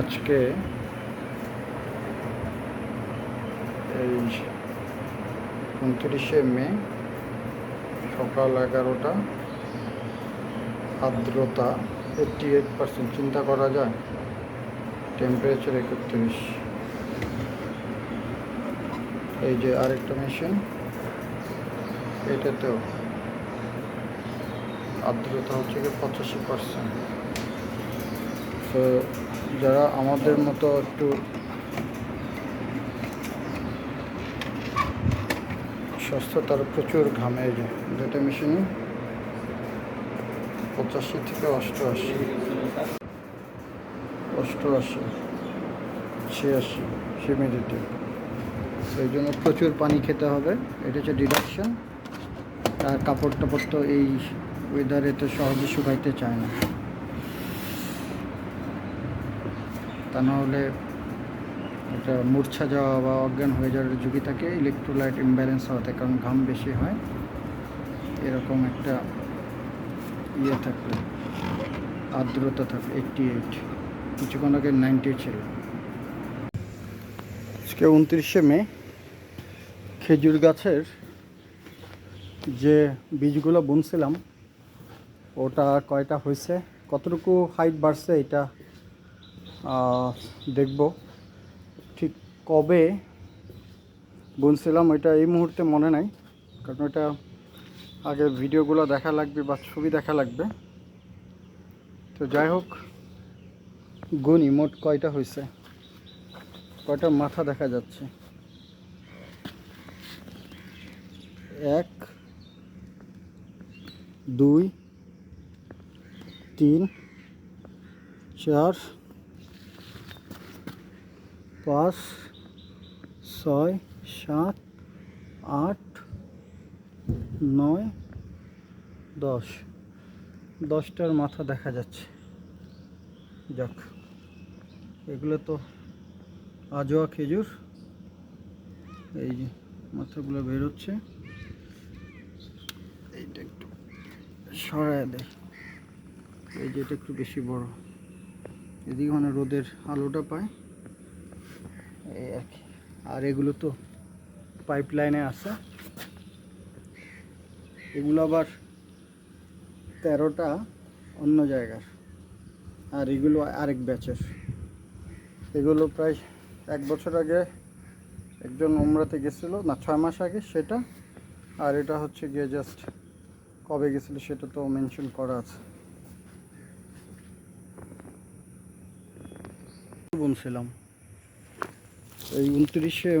আজকে এই উনত্রিশে মে সকাল এগারোটা, আর্দ্রতা এইটটি এইট পার্সেন্ট চিন্তা করা যায় টেম্পারেচার একত্রিশ। এই যে আরেকটা মেশিন এটাতেও আর্দ্রতা হচ্ছে কি পঁচাশি পার্সেন্ট তো যারা আমাদের মতো একটু স্বাস্থ্য, তারা প্রচুর ঘামে এই যে, দুটো মেশিনে পঁচাশি থেকে অষ্টআশি অষ্টআশি, ছিয়াশি হিউমিডিটি সেই জন্য প্রচুর পানি খেতে হবে। এটা হচ্ছে ডিডাকশন আর কাপড় টাপড় তো এই ওয়েদারে তো সহজে শুকাইতে চায় না। তা নাহলে এটা মূর্ছা যাওয়া বা অজ্ঞান হয়ে যাওয়ার ঝুঁকি থাকে ইলেকট্রোলাইট ইমব্যালেন্স হওয়াতে, কারণ ঘাম বেশি হয়। এরকম একটা ইয়ে থাকলে, আর্দ্রতা থাকলে এইটটি এইট কিছুক্ষণ আগে নাইনটি ছিল। আজকে উনত্রিশে মে, খেজুর গাছের যে বীজগুলো বুনছিলাম, ওটা কয়টা হয়েছে, কতটুকু হাইট বাড়ছে, এটা দেখব। ঠিক কবে বুনছিলাম ওইটা এই মুহূর্তে মনে নাই, কারণ ওটা আগে ভিডিওগুলো দেখা লাগবে বা ছবি দেখা লাগবে। তো যাই হোক গুনি মোট কয়টা হয়েছে কয়টা মাথা দেখা যাচ্ছে? এক, দুই, তিন, চার পাঁচ, ছয়, সাত, আট, নয়, দশ। দশটার মাথা দেখা যাচ্ছে। যাক, এগুলো তো আজোয়া খেজুর। এই যে মাথাগুলো বেরোচ্ছে। এইটা একটু সরায় দেয়। এই যে এটা একটু বেশি বড়। এদিকে মানে রোদের আলোটা পায়। এই আর কি। আর এগুলো তো পাইপ লাইনে আছে। এগুলো আবার তেরোটা অন্য জায়গার। আর এগুলো আরেক ব্যাচের এগুলো প্রায় এক বছর আগে একজন উমরাতে গেছিল, না, ছয় মাস আগে সেটা। আর এটা হচ্ছে গিয়ে জাস্ট কবে গেছিল সেটা তো মেনশন করা আছে। বুনছিলাম এই উনত্রিশে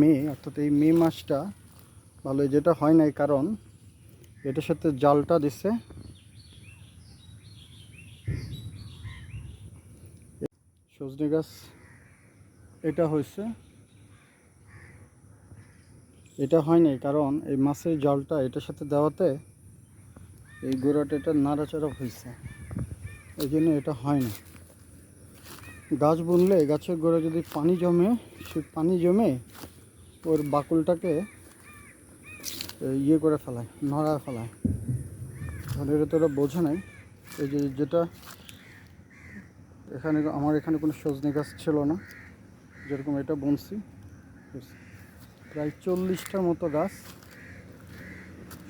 মে, অর্থাৎ এই মে মাসটা ভালো যেটা হয় নাই, কারণ এটার সাথে জালটা দিছে। সজনে গাছ, এটা হয়েছে। এটা হয় নাই, কারণ এই মাছের জালটা এটার সাথে দেওয়াতে এই গোড়াটা এটা নাড়াচাড়া হয়েছে। এই জন্য এটা হয় না গাছ বুনলে গাছের গোড়া যদি পানি জমে সে পানি জমে ওর বাকুলটাকে ইয়ে করে ফেলায়, নড়া ফেলায়। তাহলে এটা তো ওরা বোঝে নাই। এই যে যেটা এখানে আমার এখানে কোনো সজনে গাছ ছিল না। যেরকম এটা বুনছি। প্রায় চল্লিশটার মতো গাছ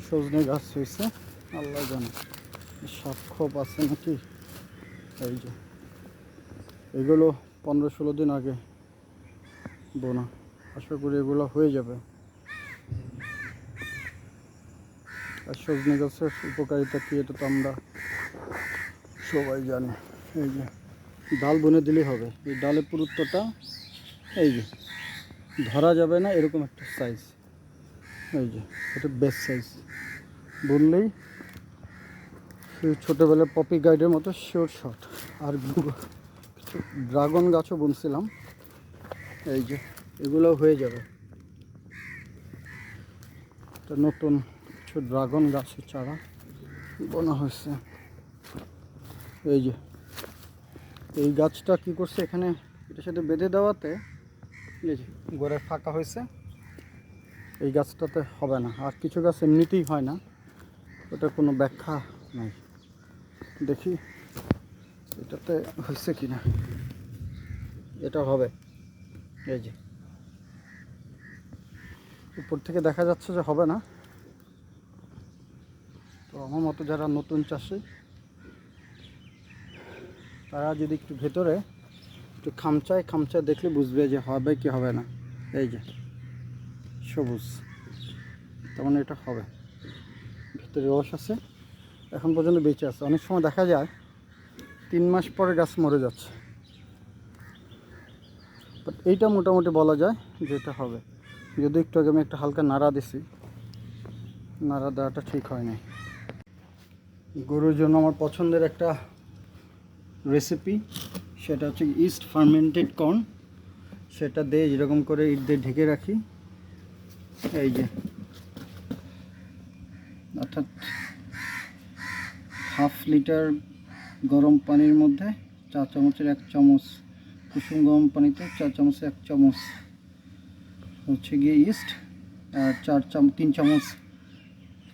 সজনে গাছ হয়েছে। আল্লাহ জানে সাক্ষপ আছে নাকি? এই যে। এগুলো পনেরো ষোলো দিন আগে বোনা। আশা করি এগুলো হয়ে যাবে। আর সজনে গাছের উপকারিতা কী এটা তো আমরা সবাই জানি। এই যে, ডাল বনে দিলেই হবে। এই ডালের পুরুত্বটা এই যে, ধরা যাবে না এরকম একটা সাইজ এই যে, এটা বেস্ট সাইজ বললেই সেই ছোটোবেলার পপি গাইডের মতো শিওর শট আর ড্রাগন গাছও বুনছিলাম। এই যে, এগুলো হয়ে যাবে। এটা নতুন কিছু ড্রাগন গাছের চারা বোনা হয়েছে। এই যে, এই গাছটা কি করছে এখানে? এটার সাথে বেঁধে দেওয়াতে, এই যে, গোড়ায় ফাঁকা হয়েছে। এই গাছটাতে হবে না। আর কিছু গাছ এমনিতেই হয় না। ওটা কোনো ব্যাখ্যা নাই। দেখি। এটাতে হয়েছে কি না এটা হবে। এই যে। উপর থেকে দেখা যাচ্ছে যে হবে না। তো আমার মতো যারা নতুন চাষি, তারা যদি একটু ভেতরে একটু খামচায় খামচায় দেখলে বুঝবে যে হবে কি হবে না। এই যে, সবুজ। তার মানে এটা হবে। ভিতরে রস আছে। এখন পর্যন্ত বেঁচে আছে। অনেক সময় দেখা যায় তিন মাস পরে গাছ মরে যাচ্ছে। বাট এইটা মোটামুটি বলা যায় যে এটা হবে। যদি একটু আগে আমি একটা হালকা নাড়া দিছি, নাড়া দেওয়াটা ঠিক হয় নাই। গরুর জন্য আমার পছন্দের একটা রেসিপি সেটা হচ্ছে ইস্ট ফার্মেন্টেড কর্ন সেটা দিয়ে যেরকম করে ইট দিয়ে ঢেকে রাখি। এই যে, অর্থাৎ হাফ লিটার গরম পানির মধ্যে চা চামচের এক চামচ, কুসুম গরম পানিতে চা চামচের এক চামচ, হচ্ছে গিয়ে ইস্ট আর চার চাম, তিন চামচ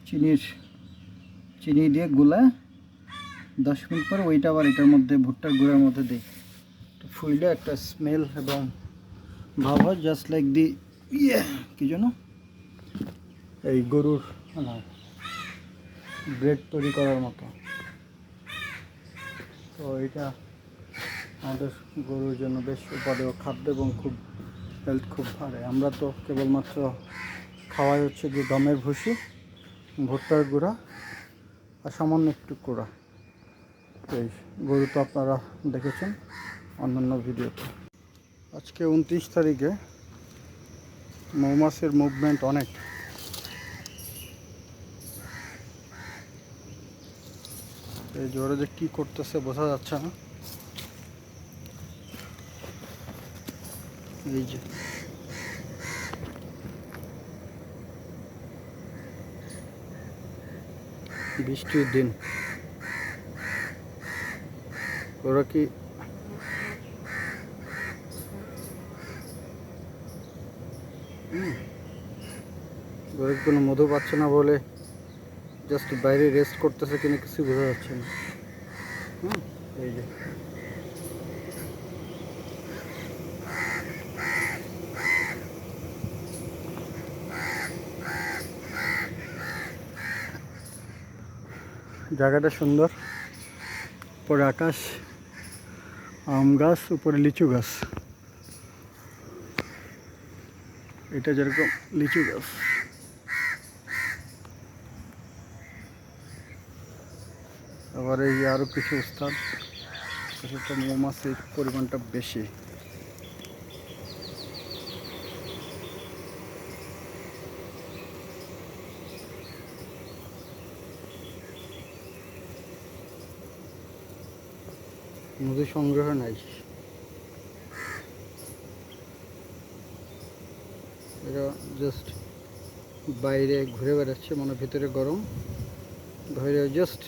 চিনির, চিনি দিয়ে গুলা দশ মিনিট পর ওইটা আবার এটার মধ্যে, ভুট্টার গুঁড়ার মধ্যে দিই। ফুইলে একটা স্মেল এবং ভাব হয় জাস্ট লাইক দি ইয়ে কী যেন? এই গরুর ব্রেড তৈরি করার মতো। তো এটা আমাদের গরুর জন্য বেশ উপাদেয়। খাদ্য এবং খুব হেলথ খুব ভালো। আমরা তো কেবলমাত্র খাওয়াই হচ্ছে যে গমের ভুসি, ভুট্টার গুঁড়া আর সামান্য একটু কুড়া। তো এই গরু তো আপনারা দেখেছেন অন্যান্য ভিডিওতে। আজকে উনত্রিশ তারিখে মৌমাছির মুভমেন্ট অনেক। এই যে কী করতেছে বোঝা যাচ্ছে না। এই যে। বৃষ্টির দিন। ওরা কি ওরা কোনো মধু পাচ্ছে না বলে জাস্ট বাইরে রেস্ট করতেছে কিনা কিছু বোঝা যাচ্ছে না। হুম, এই যে। জায়গাটা সুন্দর, উপরে আকাশ, আম গাছ, উপরে লিচু গাছ। এটা যেরকম লিচু গাছ। আবার এই আরও কিছু স্থান সেটা মৌমাছির পরিমাণটা বেশি। মধু সংগ্রহ নাই। এরা জাস্ট বাইরে ঘুরে বেড়াচ্ছে মানে ভিতরে গরম। বাইরে জাস্ট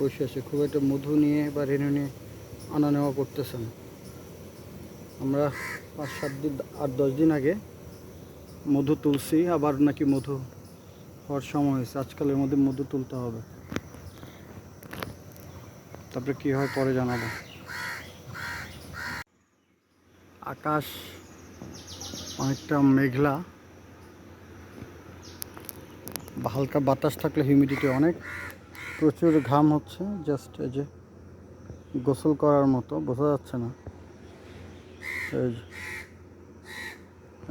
বসে আছে, খুব একটা মধু নিয়ে বা রেণু নিয়ে আনা নেওয়া করতেছেন আমরা পাঁচ সাত দিন, আট দশ দিন আগে মধু তুলছি, আবার নাকি মধু হওয়ার সময় হয়েছে। আজকালের মধ্যে মধু তুলতে হবে। তারপরে কী হয় পরে জানাব। আকাশ অনেকটা মেঘলা। হালকা বাতাস থাকলে হিউমিডিটি অনেক। প্রচুর ঘাম হচ্ছে জাস্ট এই যে গোসল করার মতো, বোঝা যাচ্ছে না। এই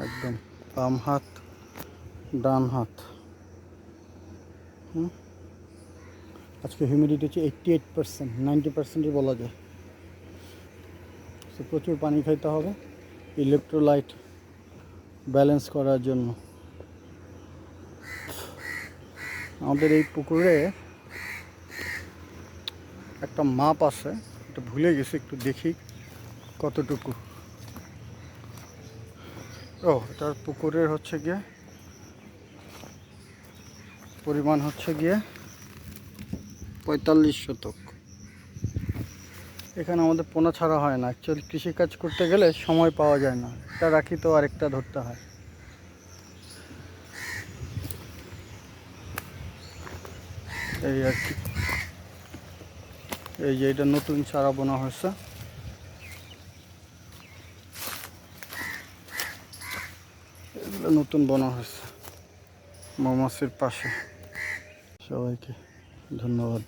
একদম বাম হাত, ডান হাত। হুম? আজকে হিউমিডিটি হচ্ছে এইট্টি এইট পার্সেন্ট নাইনটি পার্সেন্টই বলা যায়। তো প্রচুর পানি খাইতে হবে ইলেকট্রোলাইট ব্যালেন্স করার জন্য। আমাদের এই পুকুরে একটা মাপ আছে, এটা ভুলে গেছি, একটু দেখি কতটুকু। ও, এটার পুকুরের হচ্ছে গিয়ে, পরিমাণ হচ্ছে গিয়ে পঁয়তাল্লিশ শতক। এখানে আমাদের পোনা ছাড়া হয় না অ্যাকচুয়ালি কৃষিকাজ করতে গেলে সময় পাওয়া যায় না একটা রাখি তো আরেকটা ধরতে হয়। এই আর কি। এই যে এটা নতুন চারা বোনা হয়েছে। নতুন বোনা হয়েছে। মৌমাছির পাশে। সবাইকে ধন্যবাদ।